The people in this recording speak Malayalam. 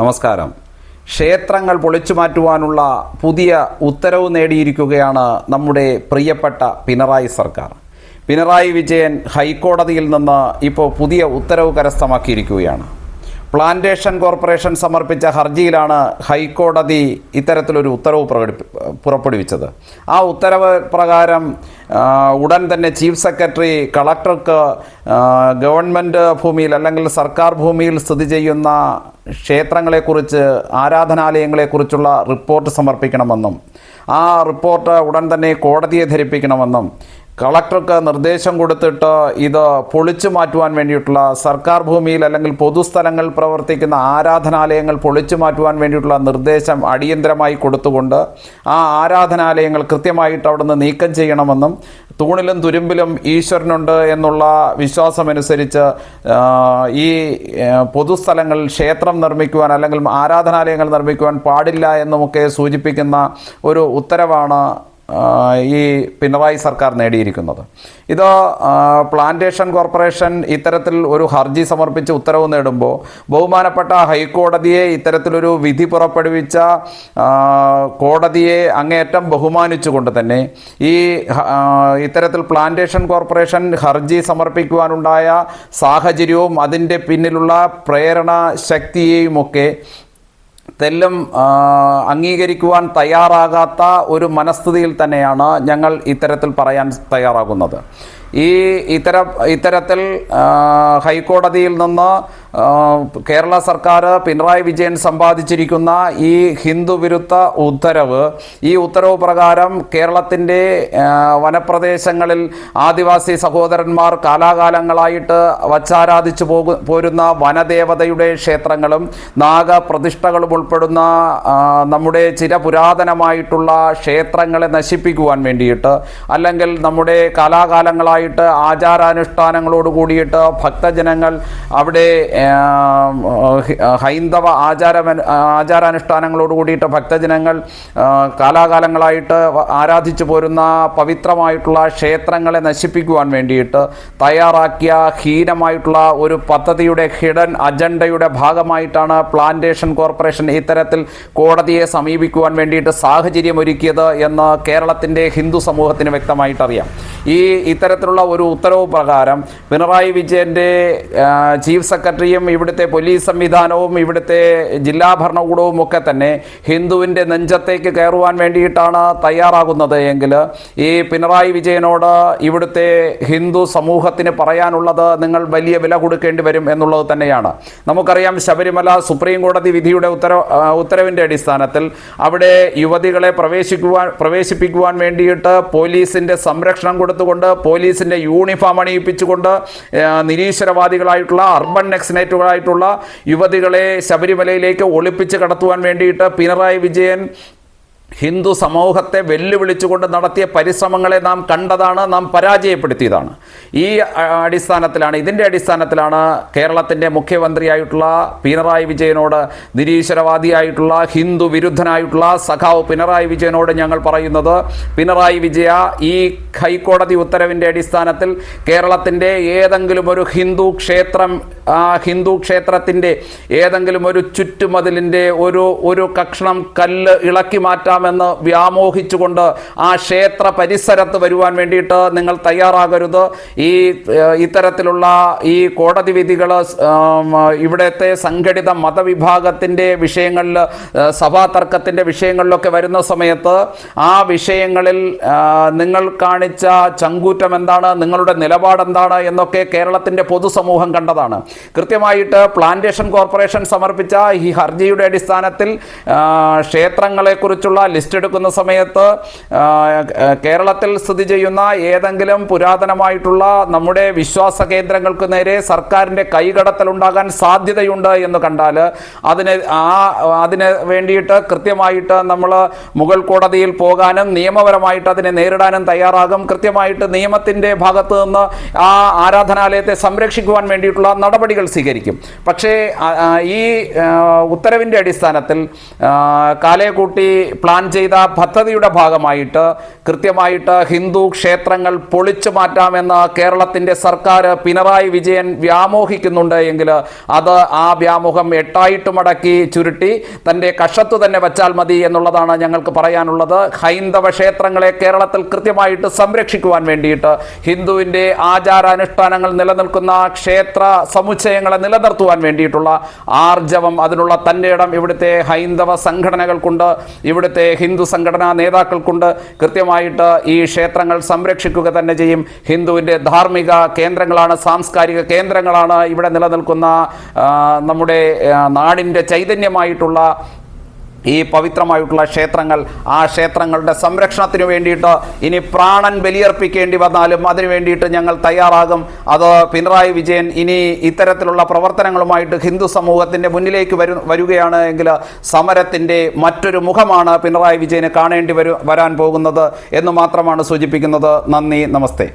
നമസ്കാരം. ക്ഷേത്രങ്ങൾ പൊളിച്ചു മാറ്റുവാനുള്ള പുതിയ ഉത്തരവ് നേടിയിരിക്കുകയാണ് നമ്മുടെ പ്രിയപ്പെട്ട പിണറായി സർക്കാർ. പിണറായി വിജയൻ ഹൈക്കോടതിയിൽ നിന്ന് ഇപ്പോൾ പുതിയ ഉത്തരവ് കരസ്ഥമാക്കിയിരിക്കുകയാണ്. പ്ലാന്റേഷൻ കോർപ്പറേഷൻ സമർപ്പിച്ച ഹർജിയിലാണ് ഹൈക്കോടതി ഇത്തരത്തിലൊരു ഉത്തരവ് പ്രകടിപ്പി പുറപ്പെടുവിച്ചത്. ആ ഉത്തരവ് പ്രകാരം ഉടൻ തന്നെ ചീഫ് സെക്രട്ടറി കളക്ടർക്ക് ഗവൺമെന്റ് ഭൂമിയിൽ അല്ലെങ്കിൽ സർക്കാർ ഭൂമിയിൽ സ്ഥിതി ചെയ്യുന്ന ക്ഷേത്രങ്ങളെക്കുറിച്ച് ആരാധനാലയങ്ങളെക്കുറിച്ചുള്ള റിപ്പോർട്ട് സമർപ്പിക്കണമെന്നും ആ റിപ്പോർട്ട് ഉടൻ തന്നെ കോടതിയെ ധരിപ്പിക്കണമെന്നും കളക്ടർക്ക് നിർദ്ദേശം കൊടുത്തിട്ട് ഇത് പൊളിച്ചു മാറ്റുവാൻ വേണ്ടിയിട്ടുള്ള സർക്കാർ ഭൂമിയിൽ അല്ലെങ്കിൽ പൊതുസ്ഥലങ്ങൾ പ്രവർത്തിക്കുന്ന ആരാധനാലയങ്ങൾ പൊളിച്ചു മാറ്റുവാൻ വേണ്ടിയിട്ടുള്ള നിർദ്ദേശം അടിയന്തരമായി കൊടുത്തുകൊണ്ട് ആ ആരാധനാലയങ്ങൾ കൃത്യമായിട്ട് അവിടുന്ന് നീക്കം ചെയ്യണമെന്നും തൂണിലും തുരുമ്പിലും ഈശ്വരനുണ്ട് എന്നുള്ള വിശ്വാസമനുസരിച്ച് ഈ പൊതുസ്ഥലങ്ങൾ ക്ഷേത്രം നിർമ്മിക്കുവാൻ അല്ലെങ്കിൽ ആരാധനാലയങ്ങൾ നിർമ്മിക്കുവാൻ പാടില്ല എന്നുമൊക്കെ സൂചിപ്പിക്കുന്ന ഒരു ഉത്തരവാണ് ഈ പിണറായി സർക്കാർ നേടിയിരിക്കുന്നത്. ഇത് പ്ലാന്റേഷൻ കോർപ്പറേഷൻ ഇത്തരത്തിൽ ഒരു ഹർജി സമർപ്പിച്ച് ഉത്തരവ് നേടുമ്പോൾ ബഹുമാനപ്പെട്ട ഹൈക്കോടതിയെ ഇത്തരത്തിലൊരു വിധി പുറപ്പെടുവിച്ച കോടതിയെ അങ്ങേയറ്റം ബഹുമാനിച്ചുകൊണ്ട് തന്നെ ഈ ഇത്തരത്തിൽ പ്ലാന്റേഷൻ കോർപ്പറേഷൻ ഹർജി സമർപ്പിക്കുവാനുണ്ടായ സാഹചര്യവും അതിന്റെ പിന്നിലുള്ള പ്രേരണ ശക്തിയെയുമൊക്കെ തെല്ലും അംഗീകരിക്കുവാൻ തയ്യാറാകാത്ത ഒരു മനസ്ഥിതിയിൽ തന്നെയാണ് ഞങ്ങൾ ഇത്തരത്തിൽ പറയാൻ തയ്യാറാകുന്നത്. ഈ ഇത്തരം ഇത്തരത്തിൽ ഹൈക്കോടതിയിൽ നിന്ന് കേരള സർക്കാർ പിണറായി വിജയൻ സമ്പാദിച്ചിരിക്കുന്ന ഈ ഹിന്ദു വിരുദ്ധ ഉത്തരവ് ഈ ഉത്തരവ് പ്രകാരം കേരളത്തിന്റെ വനപ്രദേശങ്ങളിൽ ആദിവാസി സഹോദരന്മാർ കാലാകാലങ്ങളായിട്ട് വച്ചാരാധിച്ചു പോകു പോരുന്ന വനദേവതയുടെ ക്ഷേത്രങ്ങളും നാഗപ്രതിഷ്ഠകളും ഉൾപ്പെടുന്ന നമ്മുടെ ചിരപുരാതനമായിട്ടുള്ള ക്ഷേത്രങ്ങളെ നശിപ്പിക്കുവാൻ വേണ്ടിയിട്ട് അല്ലെങ്കിൽ നമ്മുടെ കാലാകാലങ്ങളായിട്ട് ആചാരാനുഷ്ഠാനങ്ങളോട് കൂടിയിട്ട് ഭക്തജനങ്ങൾ അവിടെ ഹൈന്ദവ ആചാര ആചാരാനുഷ്ഠാനങ്ങളോട് കൂടിയിട്ട് ഭക്തജനങ്ങൾ കാലാകാലങ്ങളായിട്ട് ആരാധിച്ചു പോരുന്ന പവിത്രമായിട്ടുള്ള ക്ഷേത്രങ്ങളെ നശിപ്പിക്കുവാൻ വേണ്ടിയിട്ട് തയ്യാറാക്കിയ ഹീനമായിട്ടുള്ള ഒരു പദ്ധതിയുടെ ഹിഡൻ അജണ്ടയുടെ ഭാഗമായിട്ടാണ് പ്ലാന്റേഷൻ കോർപ്പറേഷൻ ഇത്തരത്തിൽ കോടതിയെ സമീപിക്കുവാൻ വേണ്ടിയിട്ട് സാഹചര്യം ഒരുക്കിയത് എന്ന് കേരളത്തിന്റെ ഹിന്ദു സമൂഹത്തിന് വ്യക്തമായിട്ടറിയാം. ഈ ഇത്തരത്തിലുള്ള ഒരു ഉത്തരവ് പ്രകാരം പിണറായി വിജയന്റെ ചീഫ് ചീഫ് സെക്രട്ടറിയും ഇവിടുത്തെ പോലീസ് സംവിധാനവും ഇവിടുത്തെ ജില്ലാ ഭരണകൂടവും ഒക്കെ തന്നെ ഹിന്ദുവിന്റെ നെഞ്ചത്തേക്ക് കയറുവാൻ വേണ്ടിയിട്ടാണ് തയ്യാറാകുന്നത്. എങ്കിൽ ഈ പിണറായി വിജയനോട് ഇവിടുത്തെ ഹിന്ദു സമൂഹത്തിന് പറയാനുള്ളത് നിങ്ങൾ വലിയ വില കൊടുക്കേണ്ടി വരും എന്നുള്ളത് തന്നെയാണ്. നമുക്കറിയാം ശബരിമല സുപ്രീം കോടതി വിധിയുടെ ഉത്തര ഉത്തരവിന്റെ അടിസ്ഥാനത്തിൽ അവിടെ യുവതികളെ പ്രവേശിക്കുവാൻ പ്രവേശിപ്പിക്കുവാൻ വേണ്ടിയിട്ട് പോലീസിന്റെ സംരക്ഷണം കൊടുത്തുകൊണ്ട് പോലീസിന്റെ യൂണിഫോം അണിയിപ്പിച്ചുകൊണ്ട് നിരീശ്വരവാദികളായിട്ടുള്ള നിരീശ്വരവാദികളായിട്ടുള്ള അർബൻ നെക്സിനേറ്റുകളായിട്ടുള്ള യുവതികളെ ശബരിമലയിലേക്ക് ഒളിപ്പിച്ച് കടത്തുവാൻ വേണ്ടിയിട്ട് പിണറായി വിജയൻ ഹിന്ദു സമൂഹത്തെ വെല്ലുവിളിച്ചുകൊണ്ട് നടത്തിയ പരിശ്രമങ്ങളെ നാം കണ്ടതാണ് നാം പരാജയപ്പെടുത്തിയതാണ്. ഈ അടിസ്ഥാനത്തിലാണ് ഇതിന്റെ അടിസ്ഥാനത്തിലാണ് കേരളത്തിന്റെ മുഖ്യമന്ത്രിയായിട്ടുള്ള പിണറായി വിജയനോട് നിരീശ്വരവാദിയായിട്ടുള്ള ഹിന്ദു വിരുദ്ധനായിട്ടുള്ള സഖാവ് പിണറായി വിജയനോട് ഞങ്ങൾ പറയുന്നത് പിണറായി വിജയ ഈ ഹൈക്കോടതി ഉത്തരവിന്റെ അടിസ്ഥാനത്തിൽ കേരളത്തിന്റെ ഏതെങ്കിലും ഒരു ഹിന്ദു ക്ഷേത്രം ആ ഹിന്ദു ക്ഷേത്രത്തിന്റെ ഏതെങ്കിലും ഒരു ചുറ്റുമതിലിന്റെ ഒരു ഒരു കക്ഷണം കല്ല് ഇളക്കി മാറ്റാമെന്ന് വ്യാമോഹിച്ചുകൊണ്ട് ആ ക്ഷേത്ര പരിസരത്ത് വരുവാൻ വേണ്ടിയിട്ട് നിങ്ങൾ തയ്യാറാകരുത്. ഈ ഇത്തരത്തിലുള്ള ഈ കോടതി വിധികൾ ഇവിടുത്തെ സംഘടിത മതവിഭാഗത്തിന്റെ വിഷയങ്ങളിൽ സഭാ തർക്കത്തിന്റെ വിഷയങ്ങളിലൊക്കെ വരുന്ന സമയത്ത് ആ വിഷയങ്ങളിൽ നിങ്ങൾ കാണിച്ച ചങ്കൂറ്റം എന്താണ് നിങ്ങളുടെ നിലപാട് എന്താണ് എന്നൊക്കെ കേരളത്തിന്റെ പൊതുസമൂഹം കണ്ടതാണ്. കൃത്യമായിട്ട് പ്ലാന്റേഷൻ കോർപ്പറേഷൻ സമർപ്പിച്ച ഈ ഹർജിയുടെ അടിസ്ഥാനത്തിൽ ക്ഷേത്രങ്ങളെക്കുറിച്ചുള്ള ലിസ്റ്റ് എടുക്കുന്ന സമയത്ത് കേരളത്തിൽ സ്ഥിതി ചെയ്യുന്ന ഏതെങ്കിലും പുരാതനമായിട്ടുള്ള നമ്മുടെ വിശ്വാസ കേന്ദ്രങ്ങൾക്ക് നേരെ സർക്കാരിന്റെ കൈകടത്തൽ ഉണ്ടാകാൻ സാധ്യതയുണ്ട് എന്ന് കണ്ടാൽ അതിന് ആ അതിന് വേണ്ടിയിട്ട് കൃത്യമായിട്ട് നമ്മൾ മുഗൾ കോടതിയിൽ പോകാനും നിയമപരമായിട്ട് അതിനെ നേരിടാനും തയ്യാറാകും. കൃത്യമായിട്ട് നിയമത്തിന്റെ ഭാഗത്ത് നിന്ന് ആ ആരാധനാലയത്തെ സംരക്ഷിക്കുവാൻ വേണ്ടിയിട്ടുള്ള നടപടികൾ സ്വീകരിക്കും. പക്ഷേ ഈ ഉത്തരവിന്റെ അടിസ്ഥാനത്തിൽ കാലേക്കൂട്ടി പ്ലാൻ ചെയ്ത പദ്ധതിയുടെ ഭാഗമായിട്ട് കൃത്യമായിട്ട് ഹിന്ദു ക്ഷേത്രങ്ങൾ പൊളിച്ചു മാറ്റാമെന്ന് കേരളത്തിന്റെ സർക്കാർ പിണറായി വിജയൻ വ്യാമോഹിക്കുന്നുണ്ട് എങ്കിൽ അത് ആ വ്യാമോഹം എട്ടായിട്ട് മടക്കി ചുരുട്ടി തന്റെ കഷത്തു തന്നെ വച്ചാൽ മതി എന്നുള്ളതാണ് ഞങ്ങൾക്ക് പറയാനുള്ളത്. ഹൈന്ദവ ക്ഷേത്രങ്ങളെ കേരളത്തിൽ കൃത്യമായിട്ട് സംരക്ഷിക്കുവാൻ വേണ്ടിയിട്ട് ഹിന്ദുവിന്റെ ആചാരാനുഷ്ഠാനങ്ങൾ നിലനിൽക്കുന്ന ക്ഷേത്ര സമുച്ചയങ്ങളെ നിലനിർത്തുവാൻ വേണ്ടിയിട്ടുള്ള ആർജവം അതിനുള്ള തന്റെ ഇടം ഇവിടുത്തെ ഹൈന്ദവ സംഘടനകൾക്കുണ്ട് ഇവിടുത്തെ ഹിന്ദു സംഘടനാ നേതാക്കൾക്കുണ്ട്. കൃത്യമായിട്ട് ഈ ക്ഷേത്രങ്ങൾ സംരക്ഷിക്കുക തന്നെ ചെയ്യും. ഹിന്ദുവിന്റെ ധാർമ്മിക കേന്ദ്രങ്ങളാണ് സാംസ്കാരിക കേന്ദ്രങ്ങളാണ് ഇവിടെ നിലനിൽക്കുന്ന നമ്മുടെ നാടിന്റെ ചൈതന്യമായിട്ടുള്ള ഈ പവിത്രമായിട്ടുള്ള ക്ഷേത്രങ്ങൾ ആ ക്ഷേത്രങ്ങളുടെ സംരക്ഷണത്തിന് വേണ്ടിയിട്ട് ഇനി പ്രാണൻ ബലിയർപ്പിക്കേണ്ടി വന്നാലും അതിനു വേണ്ടിയിട്ട് ഞങ്ങൾ തയ്യാറാകും. അത് പിണറായി വിജയൻ ഇനി ഇത്തരത്തിലുള്ള പ്രവർത്തനങ്ങളുമായിട്ട് ഹിന്ദു സമൂഹത്തിന്റെ മുന്നിലേക്ക് വരു വരികയാണ് എങ്കിൽ സമരത്തിന്റെ മറ്റൊരു മുഖമാണ് പിണറായി വിജയന് കാണേണ്ടി വരു വരാൻ പോകുന്നത് എന്ന് മാത്രമാണ് സൂചിപ്പിക്കുന്നത്. നന്ദി നമസ്തേ.